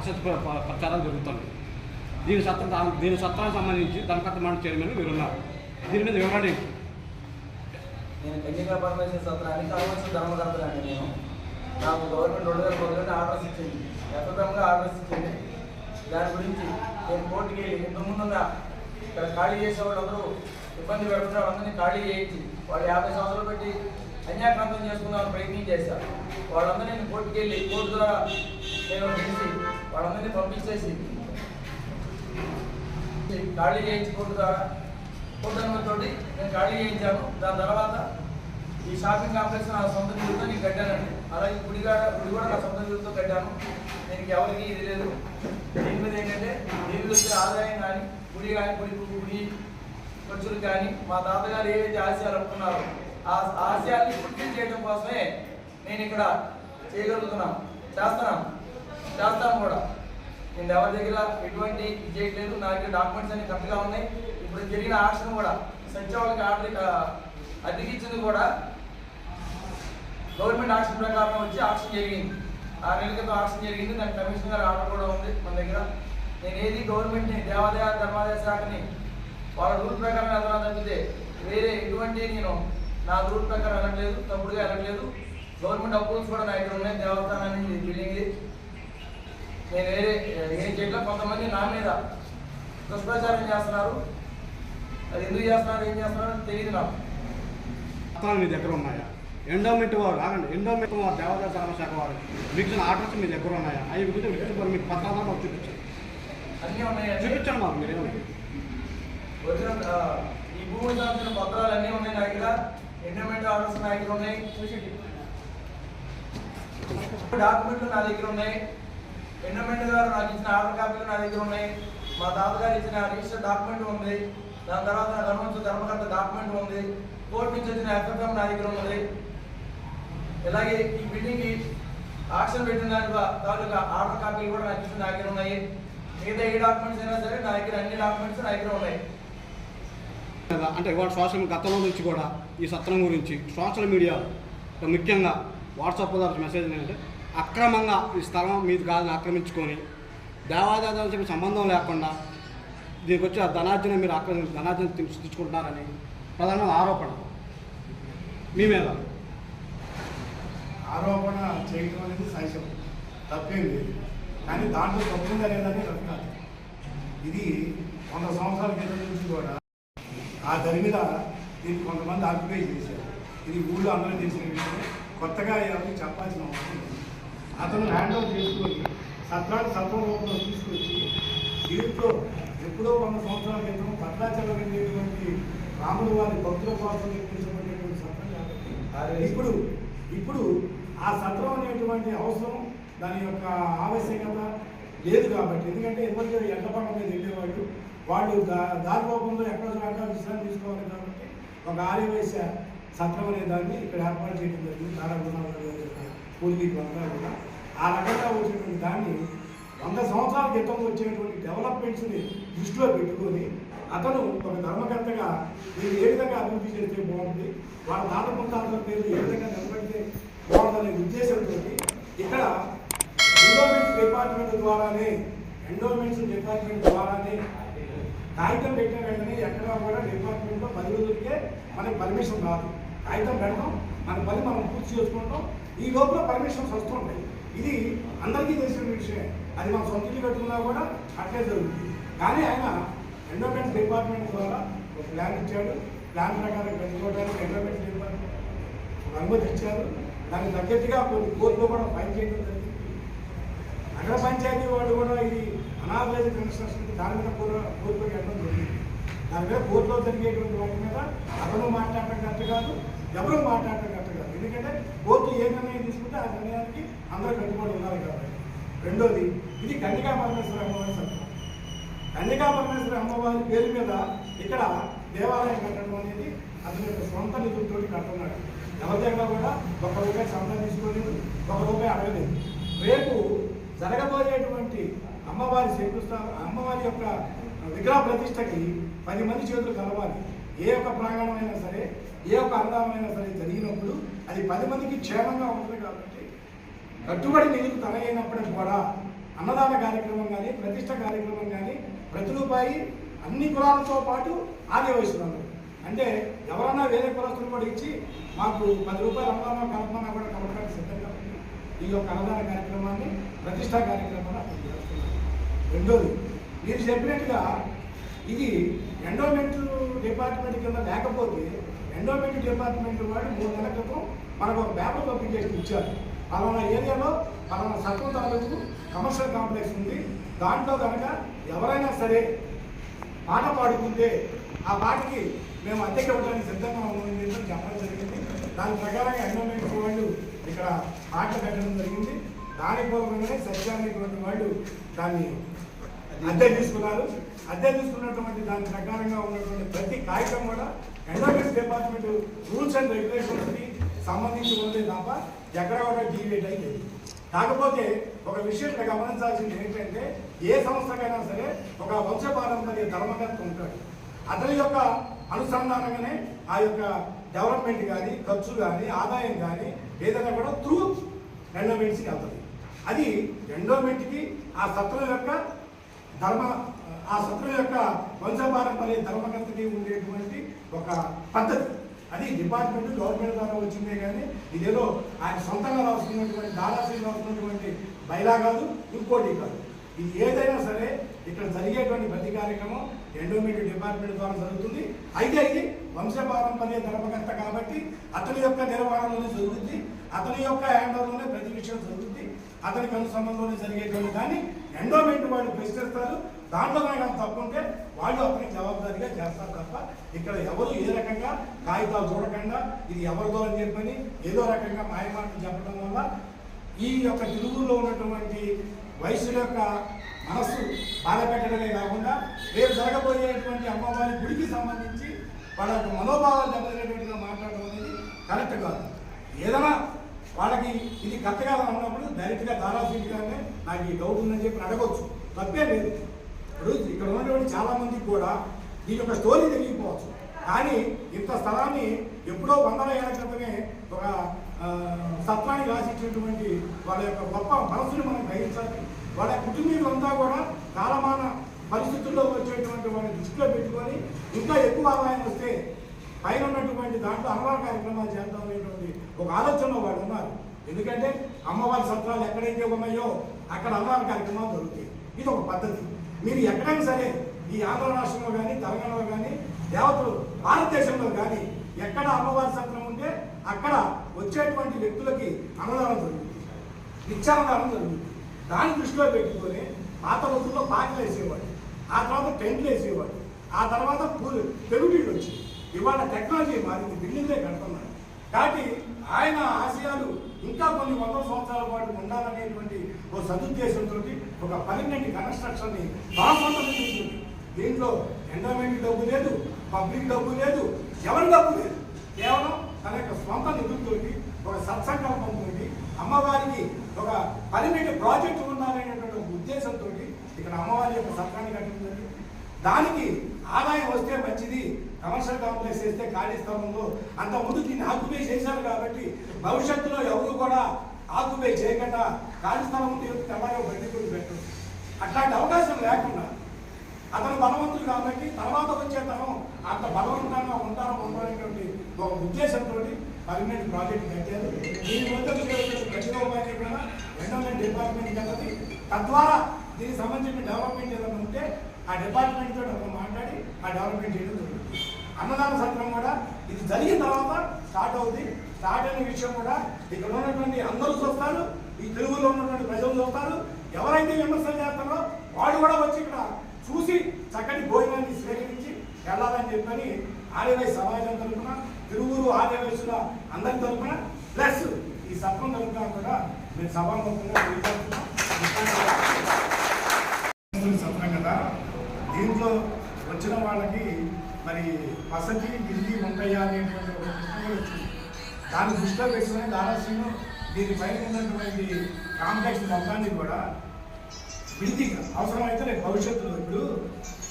అసత్ సోషల్ ప్రచారాలు జరుగుతుంది దీని సత్తా దీని సత్తానికి సంబంధించి ధనకర్త మండలి చైర్మన్ మీరు ఉన్నారు దీని మీద వివరణ ఏంటి? నేను కన్యకా పరమేశ్వర సత్రాన్ని కావాల్సిన ధర్మకర్తలండి నేను. నాకు గవర్నమెంట్ రెండు వేల పదిహేను ఆర్డర్స్ ఇచ్చింది. యథాతంగా ఆర్డర్స్ ఇచ్చింది. దాని గురించి నేను కోర్టుకి వెళ్ళి ఇంతకుముందుగా ఇక్కడ ఖాళీ చేసే వాళ్ళందరూ ఇబ్బంది పెడుతున్న వాళ్ళందరినీ ఖాళీ చేయించి వాళ్ళు యాభై సంవత్సరాలు పెట్టి అన్యాక్రాంతం చేసుకుందామని ప్రయత్నం చేశారు. వాళ్ళందరూ నేను కోర్టుకి వెళ్ళి కోర్టు ద్వారా నేను తెలిసి వాళ్ళందరినీ పంపించేసి ఖాళీ చేయించి కోర్టు నేను ఖాళీ చేయించాను. దాని తర్వాత ఈ షాపింగ్ కాంప్లెక్స్ నా సొంత నిధులతో నేను కట్టానండి. అలాగే గుడి గుడి కూడా నా సొంత నిధులతో కట్టాను. దీనికి ఎవరికి ఇది లేదు. దీని మీద ఏంటంటే దీనికి వచ్చే ఆదాయం కానీ గుడి కానీ గుడి గుడి ఖర్చులు కానీ మా తాతగారు ఏవైతే ఆశయాలు అనుకున్నారో ఆ ఆశయాల్ని పూర్తి చేయడం కోసమే నేను ఇక్కడ చేయగలుగుతున్నాను. చేస్తున్నాను. చేస్తాను కూడా. నేను ఎవరి దగ్గర ఎటువంటి ఇది చేయట్లేదు నా దగ్గర డాక్యుమెంట్స్ అన్ని కరెక్ట్గా ఉన్నాయి. ఇప్పుడు జరిగిన ఆక్షన్ కూడా సత్యవాళ్ళకి ఆర్డర్ అద్దెకిచ్చింది కూడా గవర్నమెంట్ ఆక్షన్ ప్రకారం వచ్చి ఆక్షన్ జరిగింది. ఆ నెల క్రితం ఆక్షన్ జరిగింది దానికి కమిషనర్ గారు ఆర్డర్ కూడా ఉంది మన దగ్గర. నేను ఏది గవర్నమెంట్ని దేవాదాయ ధర్మాదాయ శాఖని వాళ్ళ రూల్ ప్రకారం వెళ్ళడం తప్పితే వేరే ఎటువంటి నేను నా రూల్ ప్రకారం వెళ్ళట్లేదు తప్పుడుగా వెళ్ళట్లేదు. గవర్నమెంట్ అప్రూవల్స్ కూడా నా దగ్గర ఉన్నాయి దేవస్థానాన్ని బిల్డింగ్ నేను వేరే ఏం కొంతమంది నా మీద దుష్ప్రచారం చేస్తున్నారు. అది ఎందుకు చేస్తున్నారు ఏం చేస్తున్నారు తెలియదు నాకు. పత్రాలు మీ దగ్గర ఉన్నాయా? ఎండోమెంట్ వారు ఆగండి. ఎండోమెంట్ వారు దేవాదాయ ధర్మశాఖ వారు మీకు ఇచ్చిన ఆర్డర్స్ మీ దగ్గర ఉన్నాయా? అవి గురించి మీకు మీకు పత్రాలు మాకు చూపించండి అన్నీ ఉన్నాయండి చూపించండి మాకు ఒరిజినల్ ఆ, ఈ భూమి సంబంధించిన పత్రాలు అన్నీ ఉన్నాయి నా దగ్గర. ఎండోమెంట్ ఆర్డర్స్ నా దగ్గర ఉన్నాయి. డాక్యుమెంట్లు నా దగ్గర ఉన్నాయి. ఎండమెంట్ గారు నాకు ఇచ్చిన ఆర్డర్ కాపీలు నా దగ్గర ఉన్నాయి. మా తాతగారు ఇచ్చిన రిజిస్టర్ డాక్యుమెంట్ ఉంది. దాని తర్వాత నా ధర్మంతో ధర్మకర్త డాక్యుమెంట్ ఉంది. కోర్టు నుంచి వచ్చిన ఎఫ్ఎఫ్ఎం నా దగ్గర ఉన్నది. ఇలాగే ఈ బిల్డింగ్కి ఆక్షన్ పెట్టిన దాని తాలూకా ఆర్డర్ కాపీలు కూడా నాకు ఇచ్చిన నా దగ్గర ఉన్నాయి. మిగతా ఏ డాక్యుమెంట్స్ అయినా సరే నా దగ్గర అన్ని డాక్యుమెంట్స్ నా దగ్గర ఉన్నాయి. అంటే ఇవాళ సోషల్ గతంలో నుంచి కూడా ఈ సత్రం గురించి సోషల్ మీడియా ముఖ్యంగా వాట్సాప్ ద్వారా మెసేజ్ ఏంటంటే అక్రమంగా ఈ స్థలం మీది కాదని ఆక్రమించుకొని దేవాదాయాలతో చెప్పి సంబంధం లేకుండా దీనికి వచ్చి ఆ ధనార్జన మీరు ఆక్రమి ధనార్జన తెచ్చు- తెచ్చుకుంటున్నారని ప్రధాన ఆరోపణ. మీ మీద? ఆరోపణ చేయడం అనేది సహజం. తప్పేం లేదు. కానీ దాంట్లో తప్పుందా లేదని తప్పు కాదు. ఇది వంద సంవత్సరాల క్రితం నుంచి కూడా ఆ దాని మీద దీన్ని కొంతమంది ఆక్యుపై చేశారు. ఇది ఊళ్ళో అందరూ తెలిసిన విషయం. కొత్తగా ఎవరికి చెప్పాల్సిన అవసరం లేదు. అతను హ్యాండ్ ఓవర్ చేసుకొని సత్రాన్ని సత్వం రూపంలో తీసుకొచ్చి దీంట్లో ఎప్పుడో వంద సంవత్సరాల క్రితం భద్రాచలం వెళ్ళేటువంటి రాముడు వారి భక్తుల కోసం నిర్మించబడేటువంటి సత్రం కాబట్టి ఇప్పుడు ఇప్పుడు ఆ సత్రం అనేటువంటి అవసరం దాని యొక్క ఆవశ్యకత లేదు కాబట్టి. ఎందుకంటే ఎవరికి ఎండపండ మీద వెళ్ళేవాళ్ళు వాళ్ళు దా దారి రూపంలో ఎక్కడ చోట విశ్రాంతి తీసుకోవాలి కాబట్టి ఒక ఆర్యవైశ్య సత్రం అనే దాన్ని ఇక్కడ ఏర్పాటు చేయడం జరిగింది. నారాయణ పూర్వీకులంతా కూడా ఆ రకంగా వచ్చినటువంటి దాన్ని వంద సంవత్సరాల క్రితం వచ్చేటువంటి డెవలప్మెంట్స్ని దృష్టిలో పెట్టుకొని అతను ఒక ధర్మకర్తగా దీన్ని ఏ విధంగా అభివృద్ధి చేస్తే బాగుంటుంది వాళ్ళ తాత ముత్తాతల పేరు ఏ విధంగా నిలబడితే బాగుందనే ఉద్దేశంతో ఇక్కడ ఎండోమెంట్స్ డిపార్ట్మెంట్ ద్వారానే ఎండోమెంట్స్ డిపార్ట్మెంట్ ద్వారానే కాగితం పెట్టిన వెంటనే ఎక్కడా కూడా డిపార్ట్మెంట్లో పది రోజులకే మనకి పర్మిషన్ రాదు. కాగితం పెడతాం మన పని మనం పూర్తి చేసుకుంటాం ఈ లోపల పర్మిషన్స్ వస్తుంటాయి ఇది అందరికీ తెలిసిన విషయమే. అది మా సొంత ఇల్లు కట్టుకున్నా కూడా అట్లే జరుగుతుంది. కానీ ఆయన ఎండోమెంట్స్ డిపార్ట్మెంట్ ద్వారా ఒక ప్లాన్ ఇచ్చాడు. ప్లాన్ ప్రకారం పెట్టుకోవడానికి ఎండోమెంట్స్ డిపార్ట్మెంట్ అనుమతి ఇచ్చారు. దానికి తగ్గట్టుగా కొన్ని కోర్టులో కూడా ఫైన్ చేయడం జరిగింది. నగర పంచాయతీ వాళ్ళు కూడా ఇది అనాథలైజ్ కన్స్ట్రక్షన్ దాని మీద కూడా కోర్టులో వెళ్ళడం జరిగింది. దాని మీద కోర్టులో జరిగేటువంటి వాటి మీద అతను మాట్లాడటం కరెక్ట్ కాదు. ఎవరు మాట్లాడటం ఎందుకంటే కోర్టు ఏ నిర్ణయం తీసుకుంటే ఆ నిర్ణయానికి అందరూ కట్టుబడి ఉన్నారు కాబట్టి. రెండోది ఇది కన్యకా పరమేశ్వర అమ్మవారి సంతకం. కన్యకా పరమేశ్వర అమ్మవారి పేరు మీద ఇక్కడ దేవాలయం కట్టడం అనేది అతని యొక్క సొంత నిధులతో కట్టున్నాడు ఎవరి దగ్గర కూడా ఒక రూపాయి సంతం తీసుకోలేదు ఒక రూపాయి అడగలేదు. రేపు జరగబోయేటువంటి అమ్మవారి శంకుస్థాపన అమ్మవారి యొక్క విగ్రహ ప్రతిష్టకి పది మంది చేతులు కలవాలి. ఏ ఒక్క ప్రాంగణమైనా సరే ఏ ఒక్క అన్నదానమైనా సరే అది పది మందికి క్షేమంగా ఉంటుంది కాబట్టి కట్టుబడి నిధులు తలైనప్పటికి కూడా అన్నదాన కార్యక్రమం కానీ ప్రతిష్ట కార్యక్రమం కానీ ప్రతి రూపాయి అన్ని కులాలతో పాటు ఆది అంటే ఎవరన్నా వేరే కులస్తులు కూడా ఇచ్చి మాకు పది రూపాయలు అన్నదానం కలపమన్నా కూడా కలపడానికి సిద్ధంగా ఉంది. ఈ యొక్క అన్నదాన కార్యక్రమాన్ని ప్రతిష్టా కార్యక్రమాన్ని అప్పుడు చేస్తున్నారు రెండోది మీరు చెప్పినట్టుగా ఇది ఎండోమెంట్ డిపార్ట్మెంట్ కింద లేకపోతే ఎండోమెంట్ డిపార్ట్మెంట్ వాళ్ళు మూడు నెలల క్రితం మనకు ఒక పేపర్ పబ్లికేషన్ ఇచ్చారు. పలానా ఏరియాలో పలానా సత్వం తాలూకు కమర్షియల్ కాంప్లెక్స్ ఉంది. దాంట్లో కనుక ఎవరైనా సరే పాట పాడుకుంటే ఆ పాటకి మేము అద్దెకి ఇవ్వడానికి సిద్ధంగా ఉంది అని చెప్పడం జరిగింది. దాని ప్రకారంగా ఎండోమెంట్ వాళ్ళు ఇక్కడ పాటలు పెట్టడం జరిగింది. దాని పూర్వకంగానే సత్యాన్ని వాళ్ళు దాన్ని అద్దె తీసుకున్నారు. అద్దె తీసుకున్నటువంటి దాని ప్రకారంగా ఉన్నటువంటి ప్రతి కాగితం కూడా ఎండోమెంట్స్ డిపార్ట్మెంట్ రూల్స్ అండ్ రెగ్యులేషన్స్కి సంబంధించి ఉంది తప్ప ఎక్కడ కూడా డీవేట్ అయ్యింది కాకపోతే ఒక విషయం ఇక్కడ గమనించాల్సింది ఏంటంటే ఏ సంస్థకైనా సరే ఒక వంశపారంపర్య ధర్మకర్త ఉంటాడు. అతని యొక్క అనుసంధానంగానే ఆ యొక్క డెవలప్మెంట్ కానీ ఖర్చు కానీ ఆదాయం కానీ ఏదైనా కూడా త్రూ ఎండోమెంట్స్కి వెళ్తుంది. అది ఎండోమెంట్కి ఆ సత్రం యొక్క ధర్మ ఆ సత్రం యొక్క వంశపారంపర్య ధర్మకర్తకి ఉండేటువంటి ఒక పద్ధతి. అది డిపార్ట్మెంట్ గవర్నమెంట్ ద్వారా వచ్చిందే కానీ ఇదేదో ఆయన సొంతంగా రాసుకున్నటువంటి దాదాపు రాసుకున్నటువంటి బైలా కాదు ఇంకోటి కాదు. ఇది ఏదైనా సరే ఇక్కడ జరిగేటువంటి ప్రతి కార్యక్రమం ఎండోమెంట్ డిపార్ట్మెంట్ ద్వారా జరుగుతుంది. అయితే ఇది వంశపారంపర్య ధర్మకర్త కాబట్టి అతని యొక్క నిర్వహణలోనే జరుగుతుంది అతని యొక్క హ్యాండర్లోనే ప్రతి విషయం జరుగుతుంది అతనికి అనుసంధానంలోనే జరిగేటువంటి కానీ ఎండోమెంట్ వాళ్ళు ప్రశ్నిస్తారు దాంట్లో కనుక తప్పుంటే వాళ్ళు అతని జవాబుదారీగా చేస్తారు తప్ప ఇక్కడ ఎవరు ఏ రకంగా కాగితాలు చూడకుండా ఇది ఎవరిదో అని చెప్పని ఏదో రకంగా మాయమాటలు చెప్పడం వల్ల ఈ యొక్క తెలుగులో ఉన్నటువంటి వయసు యొక్క మనస్సు బాధపెట్టడమే కాకుండా రేపు జరగబోయేటువంటి అమ్మవారి గుడికి సంబంధించి వాళ్ళ యొక్క మనోభావాలు దెబ్బతినేటువంటిగా మాట్లాడడం అనేది కరెక్ట్ కాదు. ఏదైనా వాళ్ళకి ఇది కత్తగా ఉన్నప్పుడు డైరెక్ట్గా దారాసింగ్ నాకు ఈ డౌట్ ఉందని చెప్పి అడగవచ్చు తప్పే లేదు. ఇప్పుడు ఇక్కడ ఉన్నటువంటి చాలామందికి కూడా దీని యొక్క స్టోరీ తెలియకపోవచ్చు. కానీ ఇంత స్థలాన్ని ఎప్పుడో వందల ఏళ్ళ క్రితమే ఒక సత్వాన్ని సత్రాన్ని రాసిచ్చినటువంటి వాళ్ళ యొక్క గొప్ప మనసుని మనం గ్రహించాలి. వాళ్ళ కుటుంబీకులంతా కూడా కాలమాన పరిస్థితుల్లో వచ్చేటువంటి వాళ్ళని దృష్టిలో పెట్టుకొని ఇంకా ఎక్కువ ఆదాయం వస్తే పైన ఉన్నటువంటి దాంట్లో అన్నదాన కార్యక్రమాలు చేద్దాం అనేటువంటి ఒక ఆలోచనలో వాళ్ళు ఉన్నారు. ఎందుకంటే అమ్మవారి సత్రాలు ఎక్కడైతే ఉన్నాయో అక్కడ అమ్మవారి కార్యక్రమాలు దొరుకుతాయి ఇది ఒక పద్ధతి. మీరు ఎక్కడైనా సరే ఈ ఆంధ్ర రాష్ట్రంలో కానీ తెలంగాణలో కానీ దేవతలు భారతదేశంలో కానీ ఎక్కడ అమ్మవారి సత్రం ఉంటే అక్కడ వచ్చేటువంటి వ్యక్తులకి అన్నదానం జరుగుతుంది. నిత్యాన్నదానం జరుగుతుంది. దాన్ని దృష్టిలో పెట్టుకొని పాత రోజుల్లో పాటలు వేసేవాడు ఆ తర్వాత టెంట్లు వేసేవాడు ఆ తర్వాత పూలు పెరుగుటీళ్ళు వచ్చి ఇవాళ టెక్నాలజీ మారింది బిల్డింగ్లే కడుతున్నారు. కాబట్టి ఆయన ఆశయాలు ఇంకా కొన్ని వందల సంవత్సరాల పాటు ఉండాలనేటువంటి ఒక సదుద్దేశంతో ఒక పర్మనెంట్ కన్స్ట్రక్షన్ని బాగుంటుంది దీంట్లో ఎండోమెంట్ డబ్బు లేదు పబ్లిక్ డబ్బు లేదు ఎవరి డబ్బు లేదు. కేవలం తన యొక్క స్వంత నిధులతోటి ఒక సత్సంకల్పంతో అమ్మవారికి ఒక పర్మనెంట్ ప్రాజెక్ట్ ఉండాలనేటువంటి ఉద్దేశంతో ఇక్కడ అమ్మవారి యొక్క సత్రాన్ని కట్టడం జరిగింది దానికి ఆదాయం వస్తే మంచిది కమర్షియల్ కాంప్లెక్స్ వేస్తే ఖాళీ స్థలంలో అంత ముందు దీన్ని ఆక్యుపై చేశారు కాబట్టి భవిష్యత్తులో ఎవరు కూడా ఆక్యుపై చేయకుండా ఖాళీ స్థలం ఉంటే తెల్లగా బండి పెట్టరు. అట్లాంటి అవకాశం లేకుండా అతను బలవంతుడు కాబట్టి తర్వాత వచ్చే తను అంత బలవంతంగా ఉంటారో ఉండనేటువంటి ఒక ఉద్దేశంతో పర్మనెంట్ ప్రాజెక్ట్ కట్టారు దీని ప్రతి కూడా ఎండోమెంట్ డిపార్ట్మెంట్ కలది తద్వారా దీనికి సంబంధించిన డెవలప్మెంట్ ఏదైనా ఉంటే ఆ డిపార్ట్మెంట్ తోటి అతను మాట్లాడి ఆ డెవలప్మెంట్ చేయడం అన్నదాన సత్రం కూడా ఇది జరిగిన తర్వాత స్టార్ట్ అవుతుంది స్టార్ట్ అయిన విషయం కూడా ఇక్కడ ఉన్నటువంటి అందరూ చూస్తారు. ఈ తెలుగులో ఉన్నటువంటి ప్రజలు చూస్తారు. ఎవరైతే విమర్శలు చేస్తారో వాళ్ళు కూడా వచ్చి ఇక్కడ చూసి చక్కటి భోజనాన్ని స్వీకరించి వెళ్ళాలని చెప్పని ఆర్యవైశ్య సమాజం తరఫున తిరువురు ఆర్యవైశ్యుల అందరి తరఫున ప్లస్ ఈ సత్రం తరఫున కూడా మేము సభాముఖంగా సత్రం కదా. దీంట్లో వచ్చిన వాళ్ళకి మరి వసతి గిల్లి ఉంటాయా అనేటువంటి ఒక పుస్తకం వచ్చింది. దాన్ని దృష్టిలో పెట్టుకుని దారాశ్రీను దీని పైన ఉన్నటువంటి కాంప్లెక్స్ మొత్తాన్ని కూడా బిల్డింగ్ అవసరమైతే రేపు భవిష్యత్తులో ఇప్పుడు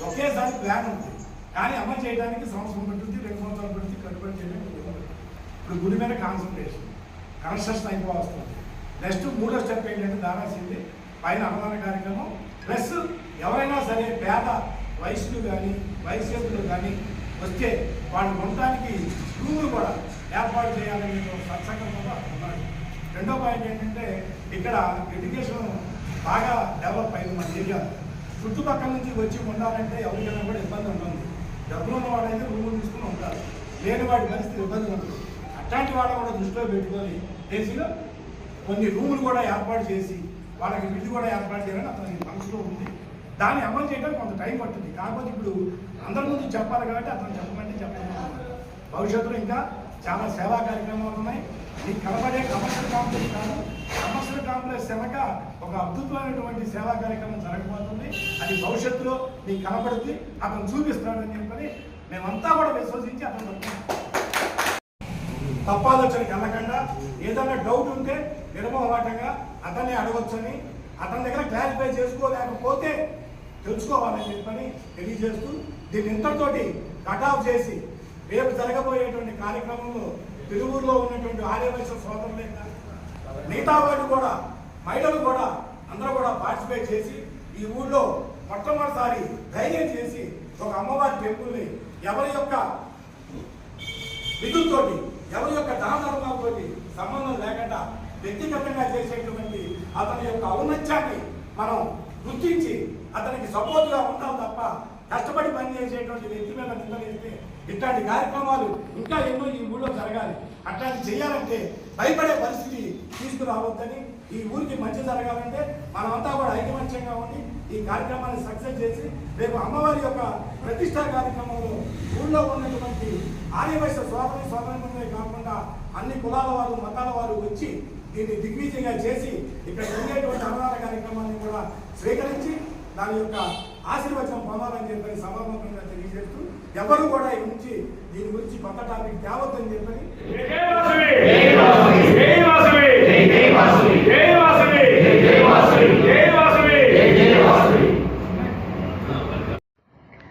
ఒకేసారి ప్లాన్ ఉంది. కానీ అమలు చేయడానికి సంవత్సరం పడుతుంది రెండు సంవత్సరాలు పడుతుంది కట్టుబడి చేయడానికి ఇప్పుడు గుడి మీద కాన్సన్ట్రేషన్ కన్స్ట్రక్షన్ అయిపోవస్తుంది నెక్స్ట్ మూడో స్టెప్ ఏంటంటే దారాసింది పైన అన్నదాన కార్యక్రమం. ప్లస్ ఎవరైనా సరే పేద వయసులు కానీ వయస్సులు కానీ వస్తే వాళ్ళు ఉండటానికి రూములు కూడా ఏర్పాటు చేయాలని ఒక కూడా అక్కడ రెండో పాయింట్ ఏంటంటే ఇక్కడ ఎడ్యుకేషన్ బాగా డెవలప్ అయింది మన ఏరియా చుట్టుపక్కల నుంచి వచ్చి ఉండాలంటే ఎవరికైనా కూడా ఇబ్బంది ఉంటుంది డబ్బులు ఉన్నవాడైతే రూములు తీసుకుని ఉంటారు. లేని వాడి పరిస్థితి ఇబ్బంది ఉంటుంది అట్లాంటి వాళ్ళని కూడా దృష్టిలో పెట్టుకొని ఏసీలో కొన్ని రూములు కూడా ఏర్పాటు చేసి వాళ్ళకి విధి కూడా ఏర్పాటు చేయాలని అతని మనసులో ఉంది. దాన్ని అమలు చేయడానికి కొంత టైం పడుతుంది. కాకపోతే ఇప్పుడు అందరి ముందు చెప్పాలి కాబట్టి అతను చెప్పమంటే చెప్పలేదు. భవిష్యత్తులో ఇంకా చాలా సేవా కార్యక్రమాలు ఉన్నాయి. నీకు కనబడే కమర్షియల్ కాంప్లెక్స్ కాదు. కమర్షియల్ కాంప్లెక్స్ వెనక ఒక అద్భుతమైనటువంటి సేవా కార్యక్రమం జరగబోతుంది. అది భవిష్యత్తులో నీకు కనబడుతుంది అతను చూపిస్తాడని చెప్పని మేమంతా కూడా విశ్వసించి అతను పట్టుకున్నాం తప్పాలోచనకి వెళ్ళకుండా ఏదైనా డౌట్ ఉంటే నిర్మోహమాటంగా అతన్ని అడగొచ్చని అతని దగ్గర క్లారిఫై చేసుకోలేకపోతే తెలుసుకోవాలని చెప్పని తెలియజేస్తూ దీన్ని ఇంతటితోటి కట్ ఆఫ్ చేసి రేపు జరగబోయేటువంటి కార్యక్రమంలో తిరువురులో ఉన్నటువంటి ఆర్యవైశ్య సోదరులే మిగతా వాళ్ళు కూడా మహిళలు కూడా అందరూ కూడా పార్టిసిపేట్ చేసి ఈ ఊళ్ళో మొట్టమొదటిసారి ధైర్యం చేసి ఒక అమ్మవారి టెంపుల్ని ఎవరి యొక్క విధులతోటి ఎవరి యొక్క దాన ధర్మాలతోటి సంబంధం లేకుండా వ్యక్తిగతంగా చేసేటువంటి అతని యొక్క ఔన్నత్యాన్ని మనం గుర్తించి అతనికి సపోర్ట్గా ఉంటాం తప్ప కష్టపడి పనిచేసేటువంటి వ్యక్తి మీద నిందలేస్తే ఇట్లాంటి కార్యక్రమాలు ఇంకా ఎన్నో ఈ ఊళ్ళో జరగాలి. అట్లాంటి చేయాలంటే భయపడే పరిస్థితి తీసుకురావద్దని ఈ ఊరికి మంచి జరగాలంటే మనమంతా కూడా ఐకమత్యంగా ఉండి ఈ కార్యక్రమాన్ని సక్సెస్ చేసి రేపు అమ్మవారి యొక్క ప్రతిష్టా కార్యక్రమంలో ఊళ్ళో ఉన్నటువంటి ఆర్యవైశ్య స్వాతంత్ర స్వాతంత్రమే కాకుండా అన్ని కులాల వారు మతాల వారు వచ్చి దీన్ని దిగ్విజయంగా చేసి ఇక్కడ ఉండేటువంటి అన్నదాన కార్యక్రమాన్ని కూడా స్వీకరించి దాని యొక్క ఆశీర్వచనం పొందాలని చెప్పని సభాముఖంగా తెలియజేస్తూ ఎవరు కూడా నుంచి దీని గురించి కొత్త టాపిక్ తేవద్దని చెప్పని జై వాసవి! జై వాసవి! జై వాసవి! జై వాసవి! జై వాసవి జై వాసవి జై వాసవి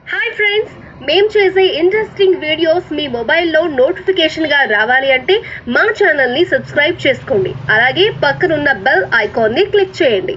హాయ్ ఫ్రెండ్స్ మేం చేసే ఇంట్రెస్టింగ్ వీడియోస్ మీ మొబైల్లో నోటిఫికేషన్గా రావాలి అంటే మా ఛానల్ని సబ్స్క్రైబ్ చేసుకోండి. అలాగే పక్కనున్న బెల్ ఐకాన్ని క్లిక్ చేయండి.